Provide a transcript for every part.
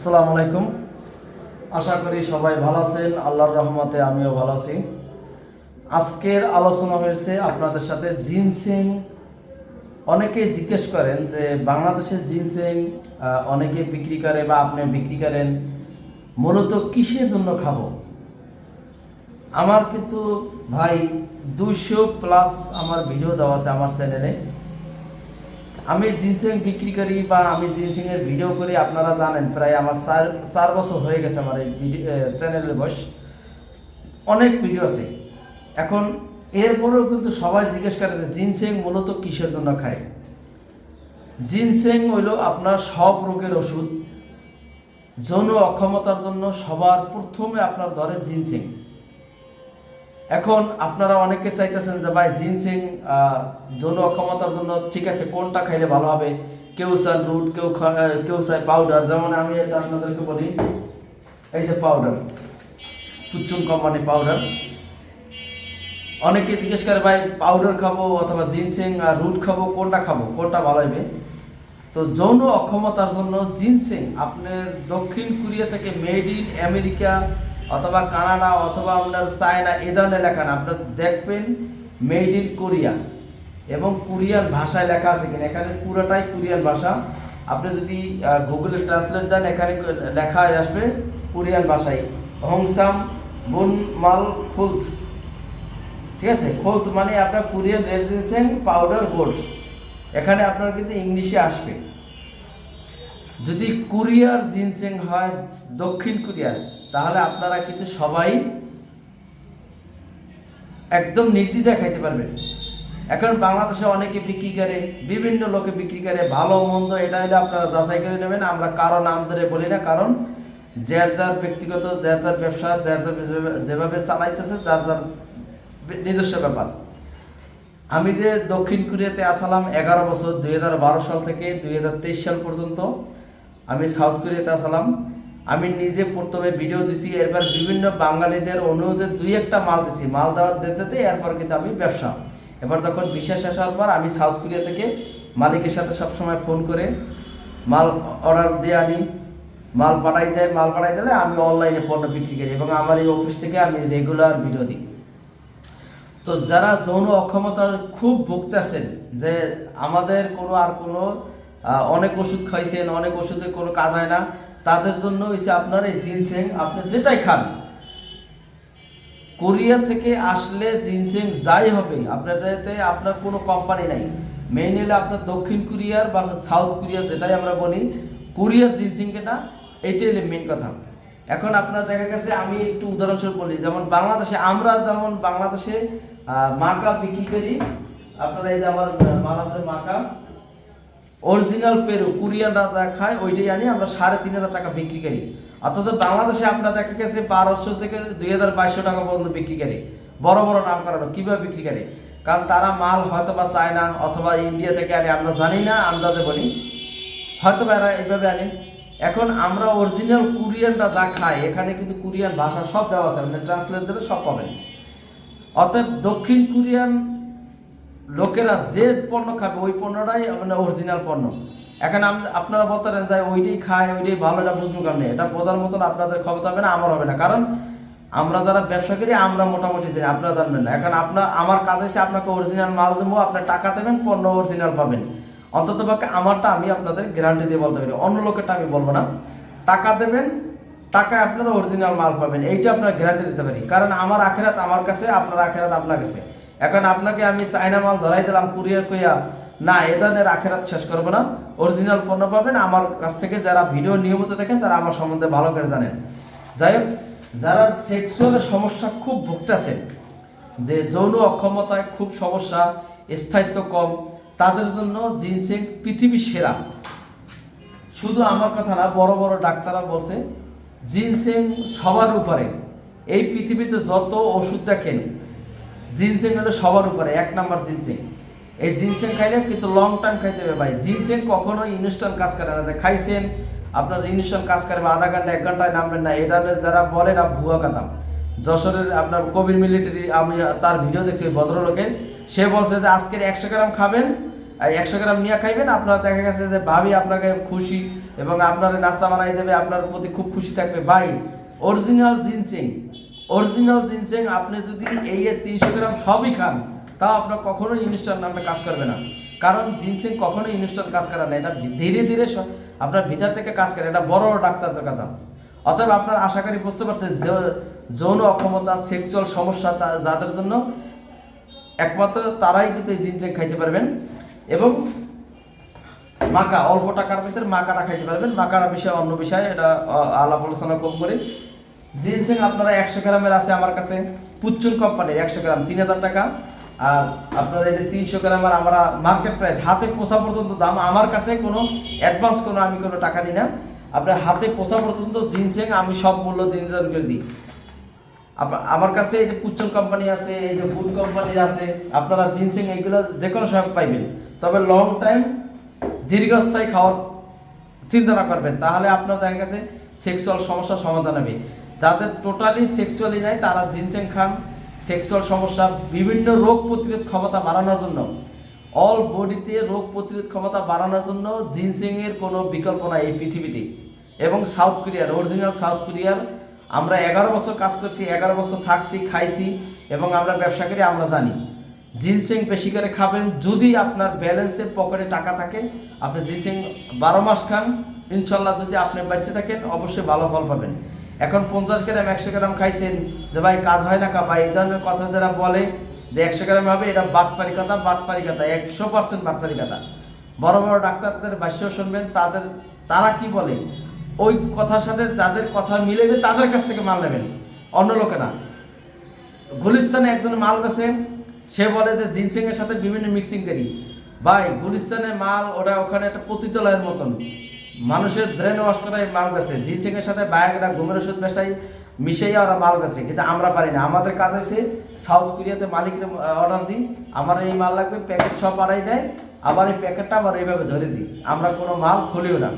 আসসালামু আলাইকুম। আশা করি সবাই ভালো আছেন। আল্লাহর রহমতে আমিও ভালো আছি। আজকের আলোচনা হয়েছে আপনাদের সাথে জিনসিং। অনেকেই জিজ্ঞেস করেন যে বাংলাদেশের জিনসিং অনেকে বিক্রি করে বা আপনি বিক্রি করেন, মূলত কিসের জন্য খাব? আমার কিন্তু ভাই দুইশো প্লাস আমার ভিডিও দেওয়া আছে আমার চ্যানেলে আমি জিনসিং বিক্রি করি বা আমি জিনসিং এর ভিডিও করি, আপনারা জানেন, প্রায় আমার চার চার বছর হয়ে গেছে আমার এই ভিডিও চ্যানেলের বয়স। অনেক ভিডিও আছে। এখন এরপরেও কিন্তু সবাই জিজ্ঞেস করে যে জিনসেং মূলত কিসের জন্য খায়? জিনসেং হইল আপনার সব রোগের ওষুধ। যৌন অক্ষমতার জন্য সবার প্রথমে আপনার ধরে জিনসেং। এখন আপনারা অনেকে চাইতেছেন যে, ভাই জিনসিং যৌন অক্ষমতার জন্য ঠিক আছে, কোনটা খাইলে ভালো হবে? কেউ চান রুট, কেউ কেউ চায় পাউডার যেমন আমি এটা আপনাদেরকে বলি, এই যে পাউডার পুচুন কোম্পানি পাউডার অনেকে জিজ্ঞেস করে, ভাই পাউডার খাব অথবা জিনসিং আর রুট খাব, কোনটা খাব? কোনটা ভালো হবে? তো যৌন অক্ষমতার জন্য জিনসিং আপনার দক্ষিণ কোরিয়া থেকে মেড ইন আমেরিকা অথবা কানাডা অথবা আপনার চায়না, এ ধরনের লেখা না। আপনার দেখবেন মেড ইন কোরিয়া এবং কোরিয়ান ভাষায় লেখা আছে কিনা। এখানে পুরোটাই কোরিয়ান ভাষা। আপনি যদি গুগলে ট্রান্সলেট দেন, এখানে লেখা আসবে কোরিয়ান ভাষায়। হংসাম বুন মাল ফুলথ ঠিক আছে? খোলত মানে আপনার কোরিয়ান রেজিসেন পাউডার গোল্ড এখানে আপনার কিন্তু ইংলিশে আসবে। যদি কোরিয়ার জিনসেং হয় দক্ষিণ কোরিয়ার, তাহলে আপনারা কিন্তু সবাই একদম নির্দ্বিধায় খাইতে পারবেন। এখন বাংলাদেশে অনেকে বিক্রি করে, বিভিন্ন লোকে বিক্রি করে, ভালো মন্দ এটা হলে আপনারা যাচাই করে নেবেন, আমরা কারও নাম ধরে বলি না, কারণ যার যার ব্যক্তিগত, যার যার ব্যবসা, যার যার যেভাবে- চালাইতেছে, যার যার নিজস্ব ব্যাপার। আমি যে দক্ষিণ কোরিয়াতে আসলাম এগারো বছর, দুই হাজার বারো সাল থেকে দুই হাজার তেইশ সাল পর্যন্ত আমি সাউথ কোরিয়াতে আসলাম। আমি নিজে প্রথমে ভিডিও দিছি, এরপর বিভিন্ন বাঙালিদের অনুরোধে দুই একটা মাল দিছি। মাল দেওয়ার দিতে এরপর কিন্তু আমি ব্যবসা। এবার যখন বিশেষ শেষ হওয়ার পর আমি সাউথ কোরিয়া থেকে মালিকের সাথে সবসময় ফোন করে মাল অর্ডার দিয়ে আনি। মাল পাঠাই দেয়, মাল পাঠাই দিলে আমি অনলাইনে পণ্য বিক্রি করি এবং আমার এই অফিস থেকে আমি রেগুলার ভিডিও দিই। তো যারা যৌন অক্ষমতার খুব ভুগতেছেন যে আমাদের কোনো আর কোনো অনেক ওষুধ খাইছেন, অনেক ওষুধে কোনো কাজ হয় না। তাদের জন্য হচ্ছে আপনার এই জিনসেং, আপনি যেটাই খান। কোরিয়া থেকে আসলে জিনসেং যাই হবে আপনার যাতে আপনার কোনো কোম্পানি নাই। মেইন হলে আপনার দক্ষিণ কোরিয়ার বা সাউথ কোরিয়ার যেটাই আমরা বলি কোরিয়ার জিনসিংটা এইটাই হলে মেন কথা। এখন আপনার দেখা গেছে, আমি একটু উদাহরণস্বরূপ বলি, যেমন বাংলাদেশে, আমরা যেমন বাংলাদেশে মাকা বিক্রি করি, আপনারা এই যে আমার মাল আছে মাকা অরিজিনাল পেরু কোরিয়ানরা যা খায়, ওইটাই আনি, আমরা সাড়ে তিন হাজার টাকা বিক্রি করি। অথচ বাংলাদেশে আপনার দেখা গেছে বারোশো থেকে দুই হাজার বাইশশো টাকা পর্যন্ত বিক্রি করে। বড় বড় নাম করানো কীভাবে বিক্রি করে? কারণ তারা মাল হয়তো বা চায় না, অথবা ইন্ডিয়া থেকে আনে, আমরা জানি না, আন্দাজে বলি। হয়তো বা এরা এইভাবে আনে। এখন আমরা অরিজিনাল কোরিয়ানরা যা খাই, এখানে কিন্তু কোরিয়ান ভাষা সব দেওয়া আছে মানে ট্রান্সলেট দেবে, সব পাবেন। অতএব দক্ষিণ কোরিয়ান লোকেরা যে পণ্য খাবে, ওই পণ্যটাই মানে অরিজিনাল পণ্য। এখন আপনারা বলতে যে ওইটাই খায়, ওইটাই ভালো, এটা বুঝব কারণে এটা বোঝার মতন আপনাদের ক্ষমতা হবে না, আমার হবে না। কারণ আমরা যারা ব্যবসা করি, আমরা মোটামুটি জানি, আপনারা জানবেন না। এখন আপনার, আমার কাজ হচ্ছে আপনাকে অরিজিনাল মাল দেবো, আপনার টাকা দেবেন, পণ্য অরিজিনাল পাবেন। অন্তত পক্ষে আমারটা আমি আপনাদের গ্যারান্টি দিয়ে বলতে পারি, অন্য লোকেরটা আমি বলব না। টাকা দেবেন, টাকায় আপনারা অরিজিনাল মাল পাবেন, এইটা আপনার গ্যারান্টি দিতে পারি। কারণ আমার আখেরাত আমার কাছে, আপনার আখেরাত আপনার কাছে। এখন আপনাকে আমি চাইনা মাল ধরাই দিলাম, কুরিয়ার কইয়া, না, এ ধরনের আখেরাত শেষ করব না। অরিজিনাল পণ্য পাবেন। আমার কাছ থেকে যারা ভিডিও নিয়মিত দেখেন, তারা আমার সম্বন্ধে ভালো করে জানেন। যাই হোক, যারা সেক্সুয়ালের সমস্যা খুব ভুগতেছেন যে যৌন অক্ষমতায় খুব সমস্যা, স্থায়িত্ব কম, তাদের জন্য জিনসিং পৃথিবী সেরা। শুধু আমার কথা না, বড় বড় ডাক্তাররা বলছে জিনসেং সবার উপরে। এই পৃথিবীতে যত ওষুধ দেখেন জিনসেং হলো সবার উপরে, এক নাম্বার জিনসেং এই জিনসেং খাইলে কিন্তু লং টাইম খাইতে হবে ভাই। জিনসেং কখনো ইনস্ট্যান্ট কাজ করে না। খাইছেন, আপনার ইনস্ট্যান্ট কাজ করবে আধা ঘণ্টা, এক ঘন্টায় নামবেন না। এই ধরনের যারা বলেন আপ ভুয়া কথা। যশোরের আপনার কবির মিলিটারি আমি তার ভিডিও দেখছি ভদ্রলোকের। সে বলছে যে, আজকের একশো গ্রাম খাবেন একশো গ্রাম নিয়ে খাইবেন। আপনারা দেখা গেছে যে, ভাবি আপনাকে খুশি এবং আপনার নাস্তা বানাই দেবে। আপনার প্রতি খুব খুশি থাকবে। ভাই অরিজিনাল জিনসিং অরিজিনাল জিনসিং আপনি যদি এই তিনশো গ্রাম সবই খান, তাও আপনার কখনোই ইনস্ট্যান্ট নামে কাজ করবে না। কারণ জিনসিং কখনোই ইনস্ট্যান্ট কাজ করে না, এটা ধীরে ধীরে আপনার ভিতর থেকে কাজ করে, এটা বড় ডাক্তারদের কথা অতএব আপনার আশা করি বুঝতে পারছেন যৌন অক্ষমতা সেক্সুয়াল সমস্যা যাদের জন্য একমাত্র তারাই কিন্তু এই জিনসেং খাইতে পারবেন। এবং মাকা, অল্প টাকার ভিতরে মাকাটা খাইতে পারবেন। মাকাটা বিষয়ে অন্য বিষয়ে এটা আলাপ আলোচনা কম করে। জিনসেং আপনারা একশো গ্রামের আছে আমার কাছে পুচ্চুন কোম্পানির একশো গ্রাম, তিন হাজার টাকা। আর আপনার এই যে তিনশো গ্রামের আমরা মার্কেট প্রাইস হাতে পোষা পর্যন্ত দাম, আমার কাছে কোনো অ্যাডভান্স কোনো আমি কোনো টাকা নিই না। আপনার হাতে পোষা পর্যন্ত জিনসেং আমি সব মূল্য নির্ধারণ করে দিই। আমার কাছে এই যে পুচ্চন কোম্পানি আছে, এই যে বুট কোম্পানির আছে, আপনারা জিনসিং এইগুলো যে কোনো সময় পাইবেন। তবে লং টাইম দীর্ঘস্থায়ী খাওয়ার চিন্তা না করবেন, তাহলে আপনার দেখা গেছে সেক্সুয়াল সমস্যার সমাধান হবে। যাদের টোটালি সেক্সুয়ালি নাই, তারা জিনসেং খান সেক্সুয়াল সমস্যা, বিভিন্ন রোগ প্রতিরোধ ক্ষমতা বাড়ানোর জন্য। অল বডিতে রোগ প্রতিরোধ ক্ষমতা বাড়ানোর জন্য জিনসিং এর কোনো বিকল্প নাই এই পৃথিবীতে। এবং সাউথ কোরিয়ার অরিজিনাল সাউথ কোরিয়ার, আমরা এগারো বছর কাজ করছি, এগারো বছর থাকছি, খাইছি, এবং আমরা ব্যবসা করি, আমরা জানি। জিনসিং বেশি করে খাবেন, যদি আপনার ব্যালেন্সে পকেটে টাকা থাকে, আপনি জিনসিং বারো মাস খান, ইনশাল্লাহ যদি আপনি বেঁচে থাকেন, অবশ্যই ভালো ফল পাবেন। এখন পঞ্চাশ গ্রাম, একশো গ্রাম খাইছেন। যে ভাই, কাজ হয় না কা? ভাই, এই ধরনের কথা যারা বলে যে একশো গ্রাম হবে, এটা বাটপারি কথা বাটপারি কথা একশো পার্সেন্ট বাটপারি কথা বড় বড় ডাক্তারদের ভাষ্য শুনবেন, তাদের, তারা কি বলে? ওই কথার সাথে যাদের কথা মিলেবে তাদের কাছ থেকে মাল নেবেন। অন্য লোকে না। গুলিস্তানে একজন মাল বেছে সে বলে যে জিনসিং এর সাথে বিভিন্ন মিক্সিং করি। ভাই, গুলিস্তানের মাল ওরা ওখানে একটা পতিতলয়ের মতন। মানুষের ব্রেন ওয়াশ করাই মাল বেছে। এর সাথে বায়াগরা ঘুমের ওষুধ বেসাই মিশাইয়া ওরা মাল বেছে, কিন্তু আমরা পারি না। আমাদের কাজ হয়েছে সাউথ কোরিয়াতে মালিকের অর্ডার দিই, আমার এই মাল লাগবে প্যাকেট সব আড়াই দেয়, আবার এই প্যাকেটটা আবার এইভাবে ধরে দিই। আমরা কোনো মাল খুলিও না।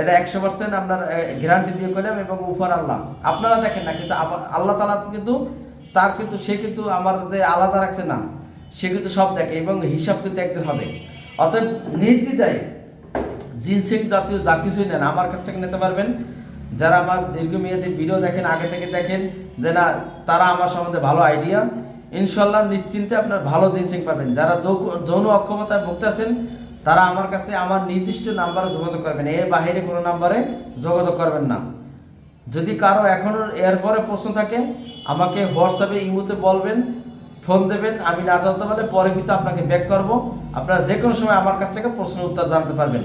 এটা একশো পার্সেন্ট আপনার গ্যারান্টি দিয়ে করলাম এবং উপর আল্লাহ আপনারা দেখেন না, কিন্তু আল্লাহ তালা কিন্তু, তার কিন্তু, সে কিন্তু আমাদের আলাদা রাখছে না। সে কিন্তু সব দেখে এবং হিসাব কিন্তু একদিন হবে। অতএব নির্দ্বিধায় জিনসিং জাতীয় যা কিছুই নেন, আমার কাছ থেকে নিতে পারবেন। যারা আমার দীর্ঘমেয়াদী ভিডিও দেখেন, আগে থেকে দেখেন, যে না, তারা আমার সম্বন্ধে ভালো আইডিয়া ইনশাল্লাহ নিশ্চিন্তে আপনার ভালো জিনসিং পাবেন। যারা যৌন অক্ষমতায় ভুগতেছেন তারা আমার কাছে আমার নির্দিষ্ট নাম্বারে যোগাযোগ করবেন। এর বাইরে কোনো নাম্বারে যোগাযোগ করবেন না। যদি কারও এখনও এরপরে প্রশ্ন থাকে, আমাকে হোয়াটসঅ্যাপে ইমোতে বলবেন, ফোন দেবেন, আমি না জানতে পারলে পরে কিন্তু আপনাকে ব্যাক করব। আপনারা যে কোনো সময় আমার কাছ থেকে প্রশ্নের উত্তর জানতে পারবেন।